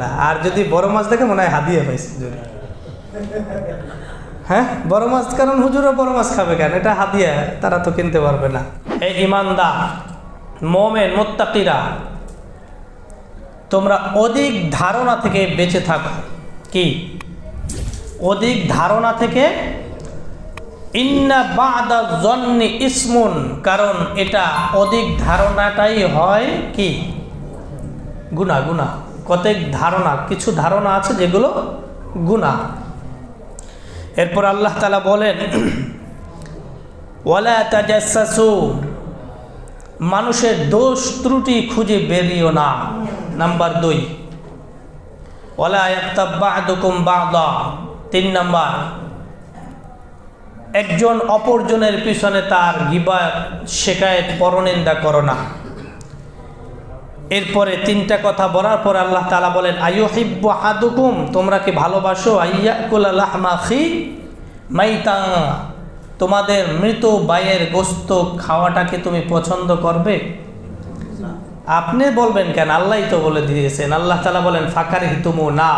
না, আর যদি বড় মাছ দেখে মনে হয় হাদিয়ে পাইছে হ্যাঁ? বড় মাছ, কারণ হুজুরও বড় মাছ খাবে কেন? এটা হাদিয়া, তারা তো কিনতে পারবে না। এই ইমানদার, মোমেন, মোত্তাকিরা, তোমরা অধিক ধারণা থেকে বেঁচে থাকো। কি? অধিক ধারণা থেকে। ইন্না বাদা জন্নি ইসমুন, কারণ এটা অধিক ধারণাটাই হয় কি? গুণা গুণা কতক ধারণা, কিছু ধারণা আছে যেগুলো গুণা এরপর আল্লাহ তালা বলেন মানুষের দোষ ত্রুটি খুঁজে বেরিও না। নাম্বার দুই ওলা বাদা। তিন নাম্বার, একজন অপরজনের পিছনে তার গিবা শেখায়ত পরনিন্দা করো না। এরপরে তিনটা কথা বলার পর আল্লাহ তালা বলেন আয়ুহিব্বু হাদুকুম তোমরা কি ভালোবাসো? আইয়াকুল আল্লাহমা মাইতা তোমাদের মৃত বাইয়ের গোস্ত খাওয়াটাকে তুমি পছন্দ করবে? আপনি বলবেন কেন? আল্লাহই তো বলে দিয়েছেন। আল্লাহ তালা বলেন ফাঁকার হিতুমু না,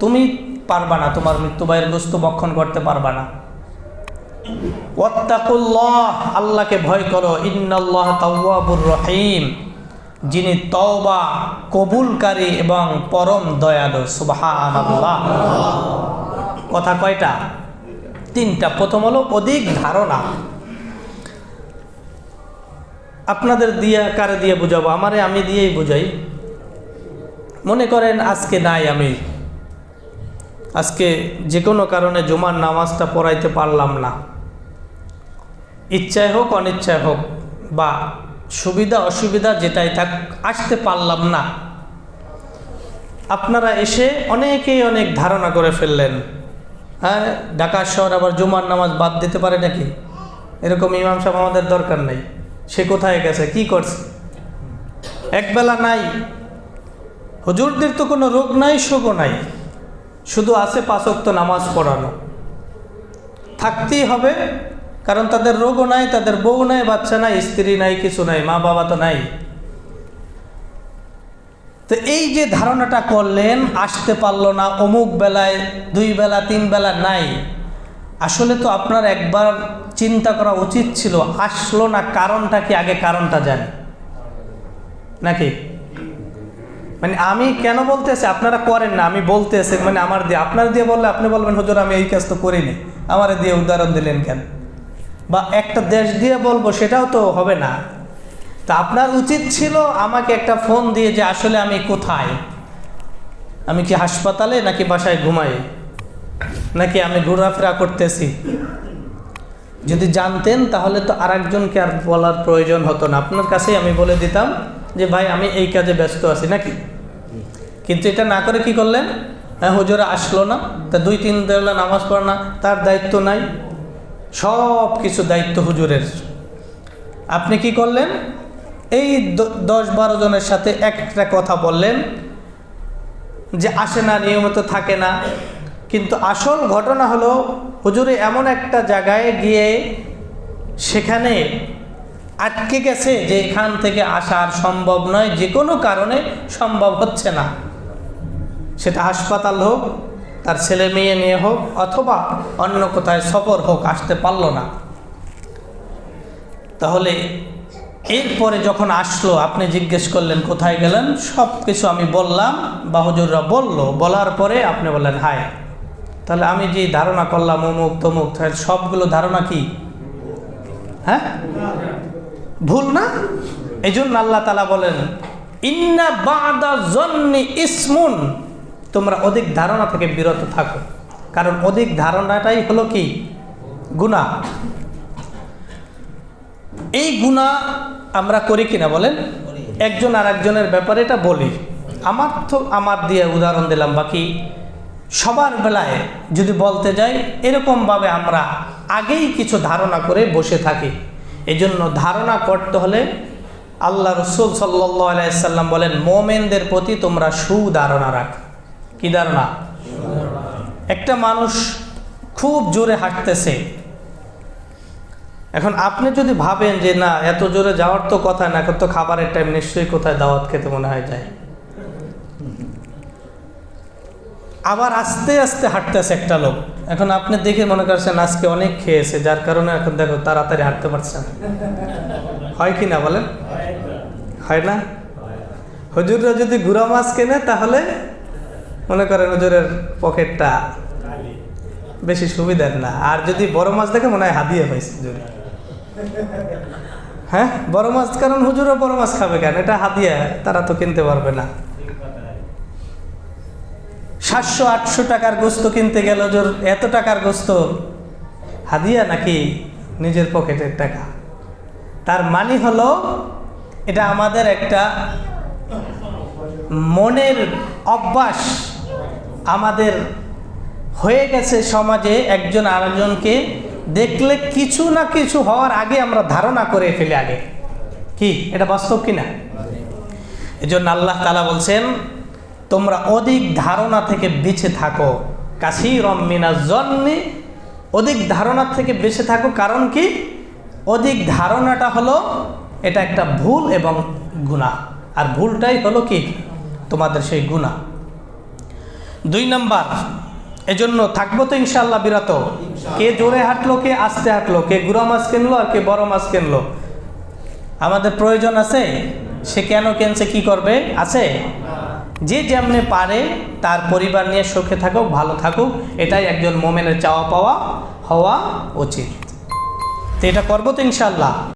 তুমি পারবা না, তোমার মৃত্যু বাইয়ের গোস্ত বক্ষণ করতে পারবা না। আল্লাহকে ভয় করো। ইন্নাল্লাহ তাওয়াবুর রহিম। যিনি তওবা কবুলকারী এবং পরম দয়ালু, সুবহানাল্লাহ। কথা কয়টা? তিনটা। প্রথম হলো অধিক ধারণা। আপনাদের দিয়ে কারে দিয়ে বুঝাবো? আমারে আমি দিয়েই বুঝাই। মনে করেন আজকে নাই আমি। আজকে যে কোনো কারণে জুমার নামাজটা পড়াইতে পারলাম না। ইচ্ছায় হোক, অনিচ্ছায় হোক বা সুবিধা, অসুবিধা যেটাই থাক, আসতে পারলাম না। আপনারা এসে অনেকেই অনেক ধারণা করে ফেললেন। হ্যাঁ ঢাকা শহর আবার জুমার নামাজ বাদ দিতে পারে নাকি? এরকম ইমাম সাহেব আমাদের দরকার নেই। সে কোথায় গেছে? কি করছে? একবেলা নাই। হুজুরদের তো কোনো রোগ নাই, শোকও নাই। শুধু আছে পাঁচক্ত নামাজ পড়ানো। থাকতেই হবে। কারণ তাদের রোগও নাই, তাদের বউ নাই, বাচ্চা নাই, স্ত্রী নাই, কিছু নাই, মা বাবা তো নাই। তো এই যে ধারণাটা করলেন, আসতে পারল না, অমুক বেলায়, দুই বেলা, তিন বেলা নাই। আসলে তো আপনার একবার চিন্তা করা উচিত ছিল, আসলো না কারণটা কি, আগে কারণটা জানি। নাকি? মানে আমি কেন বলতেছি, আপনারা করেন না, আমি বলতেছি মানে আমার দিয়ে, আপনার দিয়ে বললে আপনি বলবেন, হুজুর, আমি এই কাজ তো করিনি। আমার দিয়ে উদাহরণ দিলেন কেন? বা একটা দেশ দিয়ে বলব, সেটাও তো হবে না। তা আপনার উচিত ছিল আমাকে একটা ফোন দিয়ে যে, আসলে আমি কোথায়? আমি কি হাসপাতালে নাকি বাসায় ঘুমাই? নাকি আমি ঘোরাফেরা করতেছি? যদি জানতেন, তাহলে তো আর একজনকে আর বলার প্রয়োজন হতো না। আপনার কাছেই আমি বলে দিতাম যে, ভাই, আমি এই কাজে ব্যস্ত আছি নাকি? কিন্তু এটা না করে কি করলেন? হ্যাঁ হুজুরা আসলো না। তা দুই তিন বেলা নামাজ পড়া না। তার দায়িত্ব নাই। সব কিছু দায়িত্ব হুজুরের। আপনি কি করলেন? এই দশ বারো জনের সাথে একটা কথা বললেন যে আসে না, নিয়মিত থাকে না। কিন্তু আসল ঘটনা হলো, হুজুরে এমন একটা জায়গায় গিয়ে সেখানে আটকে গেছে যে এখান থেকে আসার সম্ভব নয়, যে কোনো কারণে সম্ভব হচ্ছে না। সেটা হাসপাতাল হোক তার ছেলে মেয়ে নিয়ে হোক অথবা অন্য কোথায় সফর হোক, আসতে পারল না। তাহলে এরপরে যখন আসলো, আপনি জিজ্ঞেস করলেন, কোথায় গেলেন? সব কিছু আমি বললাম, বা হুজুররা বলল। বলার পরে আপনি বললেন হায় তাহলে আমি যে ধারণা করলাম, অমুক তমুক, তাহলে সবগুলো ধারণা কি? হ্যাঁ? ভুল না? এই জন্য আল্লাহ তালা বলেন, ইন্না বাদা জন্নি ইসমুন তোমরা অধিক ধারণা থেকে বিরত থাকো। কারণ অধিক ধারণাটাই হলো কি? গুণা এই গুণা আমরা করি কিনা বলেন? একজন আর একজনের ব্যাপারে এটা বলি। আমার তো আমার দিয়ে উদাহরণ দিলাম, বাকি সবার বেলায় যদি বলতে যাই, এরকমভাবে আমরা আগেই কিছু ধারণা করে বসে থাকি। এই জন্য ধারণা করতে হলে আল্লাহ রসুল সাল্লাম বলেন, মোমেনদের প্রতি তোমরা সুধারণা রাখ। কি ধারণা? একটা মানুষ খুব জোরে হাঁটতেছে। এখন আপনি যদি ভাবেন যে, না, এত জোরে যাওয়ার তো কথা না এখন তো খাবারের টাইম নিশ্চয়ই কোথায় দাওয়াত খেতে মনে হয় যায়? আবার আস্তে আস্তে হাঁটতেছে একটা লোক। এখন আপনি দেখে মনে করছেন, আজকে অনেক খেয়েছে, যার কারণে এখন দেখো তাড়াতাড়ি হাঁটতে পারছে না। হয় কি না বলেন? হয় না? হুজুররা যদি গুড়া মাছ কেনে, তাহলে মনে করেন হুজুরের পকেটটা বেশি সুবিধার না। আর যদি বড় মাছ দেখে মনে হয় হাদিয়ে পাইছে হুজুরে হ্যাঁ? বড় মাছ কারণ হুজুরও বড় মাছ খাবে কেন? এটা হাদিয়া তারা তো কিনতে পারবে না। সাতশো আটশো টাকার গোস্ত কিনতে গেল হুজুর এত টাকার গোস্ত হাদিয়া নাকি নিজের পকেটের টাকা? তার মানে হলো এটা আমাদের একটা মনের অভ্যাস। আমাদের হয়ে গেছে সমাজে একজন আরেকজনকে দেখলে কিছু না কিছু হওয়ার আগে আমরা ধারণা করে ফেলি আগে। কি? এটা বাস্তব কি না এজন্য আল্লাহ তালা বলছেন, তোমরা অধিক ধারণা থেকে বেঁচে থাকো। কাশি রমিনা জন্মে অধিক ধারণা থেকে বেঁচে থাকো কারণ কি? অধিক ধারণাটা হলো এটা একটা ভুল এবং গুণা আর ভুলটাই হলো কি? তোমাদের সেই গুণা দুই নাম্বার, এজন্য থাকব তো ইনশাল্লাহ বিরত। কে জোরে হাঁটলো, কে আস্তে হাঁটলো, কে গুড়া মাছ কিনলো আর কে বড় মাছ কিনলো। আমাদের প্রয়োজন আছে, সে কেন কেনছে, কি করবে? আছে? যে যেমনে পারে, তার পরিবার নিয়ে সুখে থাকুক, ভালো থাকুক, এটাই একজন মোমেনের চাওয়া পাওয়া হওয়া উচিত। তো এটা করব তো ইনশাল্লাহ